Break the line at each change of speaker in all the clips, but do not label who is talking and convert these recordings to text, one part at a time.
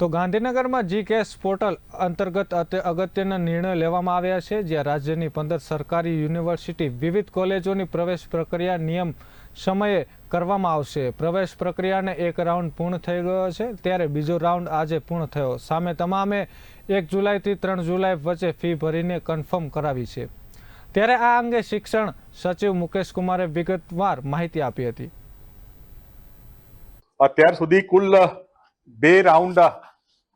તો ગાંધીનગરમાં જી case portal અંતર્ગત અગત્યના નિર્ણય લેવામાં આવ્યા છે, જ્યાં રાજ્યની પંદર સરકારી યુનિવર્સિટી, વિવિધ કોલેજોની પ્રવેશ પ્રક્રિયા નિયમ સમયે કરવામાં આવશે. પ્રવેશ પ્રક્રિયાને એક રાઉન્ડ પૂર્ણ થઈ ગયો છે, ત્યારે બીજો રાઉન્ડ આજે પૂર્ણ થયો. સામે તમામે એક જુલાઈથી ત્રણ જુલાઈ વચ્ચે ફી ભરીને કન્ફર્મ કરાવી છે. ત્યારે આ અંગે શિક્ષણ સચિવ મુકેશ કુમારે વિગતવાર માહિતી આપી હતી.
અત્યાર સુધી કુલ બે રાઉન્ડ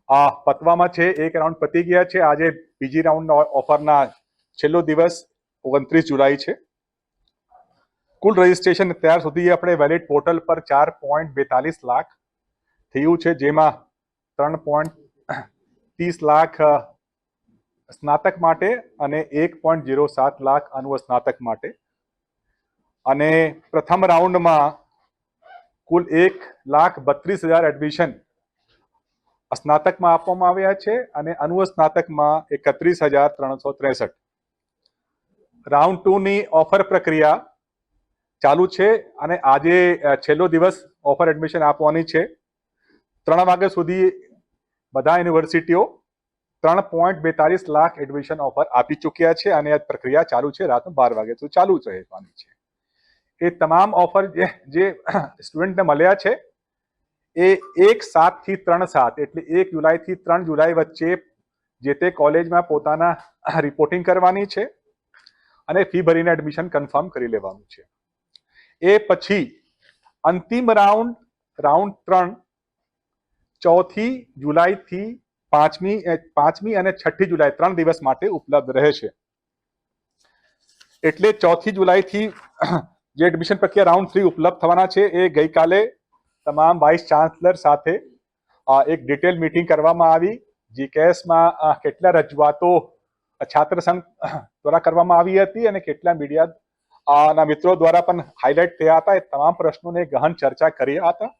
આ પતવામાં છે, એક રાઉન્ડ પતી ગયા છે. આજે બીજી રાઉન્ડ ઓફરના છેલ્લો દિવસ, ઓગણત્રીસ જુલાઈ છે. કુલ રજીસ્ટ્રેશન અત્યાર સુધી આપણે વેલિડ પોર્ટલ પર ચાર પોઈન્ટ બેતાલીસ લાખ થયું છે, જેમાં ત્રણ પોઈન્ટ ત્રીસ લાખ સ્નાતક માટે અને એક પોઈન્ટ જીરો સાત લાખ અનુસ્નાતક માટે. અને પ્રથમ રાઉન્ડમાં કુલ એક લાખ બત્રીસ હજાર એડમિશન સ્નાતકમાં આપવામાં આવ્યા છે અને અનુસ્નાતકમાં એકત્રીસ હજાર ત્રણસો ત્રેસઠ. રાઉન્ડ ટુ ની ઓફર પ્રક્રિયા ચાલુ છે અને આજે છેલ્લો દિવસ ઓફર એડમિશન આપવાની છે. ત્રણ વાગ્યા સુધી બધા યુનિવર્સિટીઓ ત્રણ પોઈન્ટ બેતાલીસ લાખ એડમિશન ઓફર આપી ચૂક્યા છે અને આ પ્રક્રિયા ચાલુ છે રાત બાર વાગ્યા સુધી ચાલુ રહેવાની છે. એ તમામ ઓફર જે સ્ટુડન્ટને મળ્યા છે એ એક સાતથી ત્રણ સાત, એટલે એક જુલાઈ થી ત્રણ જુલાઈ વચ્ચે જે તે કોલેજમાં પોતાના રિપોર્ટિંગ કરવાની છે અને ફી ભરીને એડમિશન કન્ફર્મ કરી લેવાનું છે. એ પછી અંતિમ રાઉન્ડ રાઉન્ડ ત્રણ, ચોથી જુલાઈથી પાંચમી પાંચમી અને છઠ્ઠી જુલાઈ ત્રણ દિવસ માટે ઉપલબ્ધ રહે છે. એટલે ચોથી જુલાઈથી જે એડમિશન પ્રક્રિયા રાઉન્ડ થ્રી ઉપલબ્ધ થવાના છે, એ ગઈકાલે તમામ વાઇસ ચાન્સલર સાથે એક ડિટેલ મીટિંગ કરવામાં આવી જીકેએસમાં કેટલા રજૂઆતો છાત્ર સંઘ દ્વારા કરવામાં આવી હતી અને કેટલા મીડિયા ના મિત્રો દ્વારા પણ હાઇલાઇટ થયા હતા. એ તમામ પ્રશ્નોને ગહન ચર્ચા કર્યા હતા.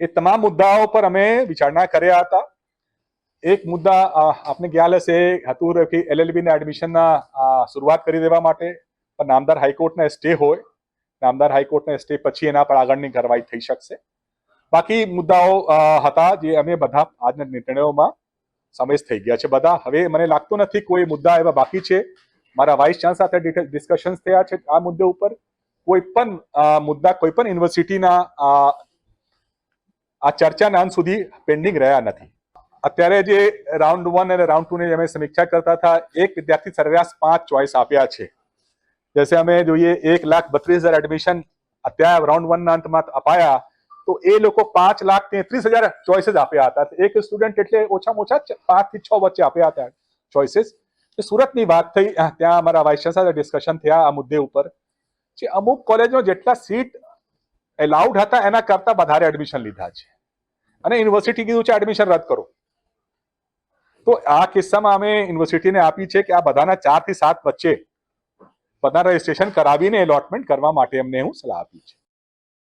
એ તમામ મુદ્દાઓ પર અમે વિચારણા કર્યા હતા. એક મુદ્દા આપને ખ્યાલ હશે, હતું કે એલએલબી ના એડમિશનના શરૂઆત કરી દેવા માટે પણ નામદાર હાઈકોર્ટના સ્ટે હોય. નામદાર હાઈકોર્ટના સ્ટે પછી એના પર આગળની કાર્યવાહી થઈ શકશે. બાકી મુદ્દાઓ હતા જે અમે બધા આજના નિર્ણયોમાં સમાવેશ થઈ ગયા છે બધા. હવે મને લાગતું નથી કોઈ મુદ્દા એવા બાકી છે. મારા વાઇસ ચાન્સ સાથે ડિસ્કશન્સ થયા છે આ મુદ્દે ઉપર. કોઈ પણ મુદ્દા કોઈ પણ યુનિવર્સિટીના આ ચર્ચાના અંત સુધી પેન્ડિંગ રહ્યા નથી. અત્યારે જે રાઉન્ડ વન અને રાઉન્ડ ટુ ની અમે સમીક્ષા કરતા હતા, એક વિદ્યાર્થી સરેરાશ પાંચ ચોઇસ આપ્યા છે. જૈસે અમે જોઈએ એક લાખ બત્રીસ હજાર એડમિશન અત્યારે રાઉન્ડ વન ના અંતમાં અપાયા તો એ લોકો પાંચ લાખ તેત્રીસ હજાર ચોઇસીસ આપ્યા હતા એક સ્ટુડન્ટ એટલે ઓછામાં ઓછા પાંચથી છ વચ્ચે આપ્યા હતા ચોઇસીસ સુરતની વાત થઈ ત્યાં અમારા વાઇસ ચાન્સલર ડિસ્કશન થયા આ મુદ્દે ઉપર જે અમુક કોલેજમાં જેટલા સીટ એલાઉડ હતા એના કરતા વધારે એડમિશન લીધા છે અને યુનિવર્સિટી કીધું છે એડમિશન રદ કરો તો આ કિસ્સામાં અમે યુનિવર્સિટીને આપી છે કે આ બધાના ચારથી સાત વચ્ચે બધા રજીસ્ટ્રેશન કરાવીને એલોટમેન્ટ કરવા માટે અમને હું સલાહ આપી છે.